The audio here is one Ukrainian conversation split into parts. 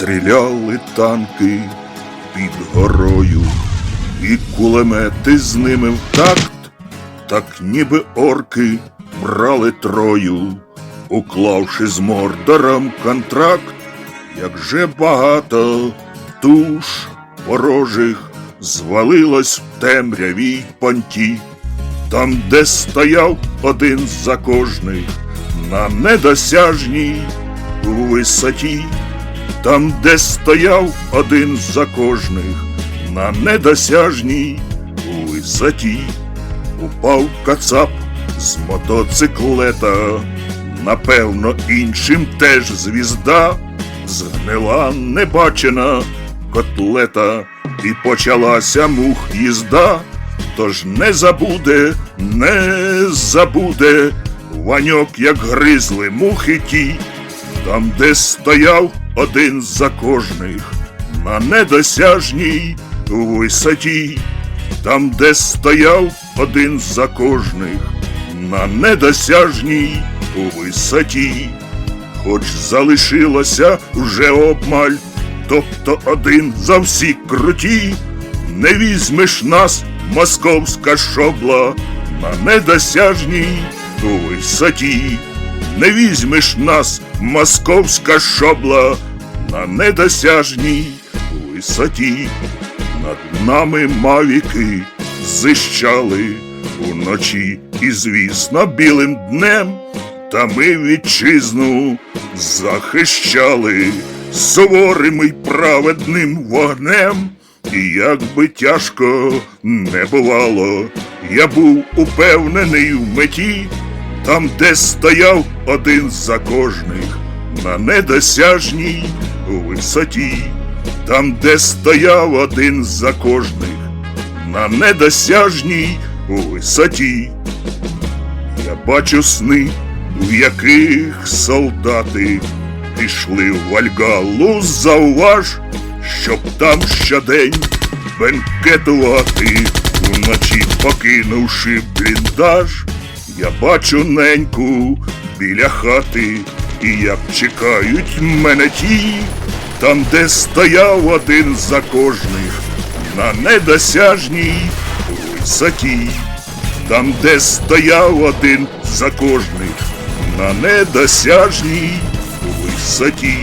Стріляли танки під горою, і кулемети з ними в такт, так ніби орки брали трою, уклавши з мордором контракт, як же багато душ ворожих звалилось в темрявій понті, там, де стояв один за кожних, на недосяжній висоті, там, де стояв один за кожних, на недосяжній висоті, упав кацап з мотоциклета, напевно, іншим теж звізда, згнила небачена котлета, і почалася мух їзда. Тож не забуде, не забуде Ваньок, як гризли мухи ті, там, де стояв один за кожних, на недосяжній висоті, там, де стояв один за кожних, на недосяжній висоті, хоч залишилося вже обмаль, тобто один за всі круті, не візьмеш нас, московська шобла, на недосяжній висоті. Не візьмеш нас, московська шобла, на недосяжній висоті. Над нами мавіки зищали уночі і, звісно, білим днем. Та ми вітчизну захищали суворим і праведним вогнем. І як би тяжко не бувало, я був упевнений в меті, там, де стояв один за кожних, на недосяжній висоті, там, де стояв один за кожних, на недосяжній у висоті. Я бачу сни, в яких солдати пішли в Вальгалу, зауваж, щоб там щодень бенкетувати, вночі покинувши бліндаж. Я бачу неньку біля хати, і як чекають мене ті, там, де стояв один за кожних, на недосяжній висоті, там, де стояв один за кожних, на недосяжній висоті.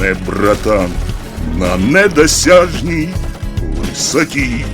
Не братан, на недосяжній висоті.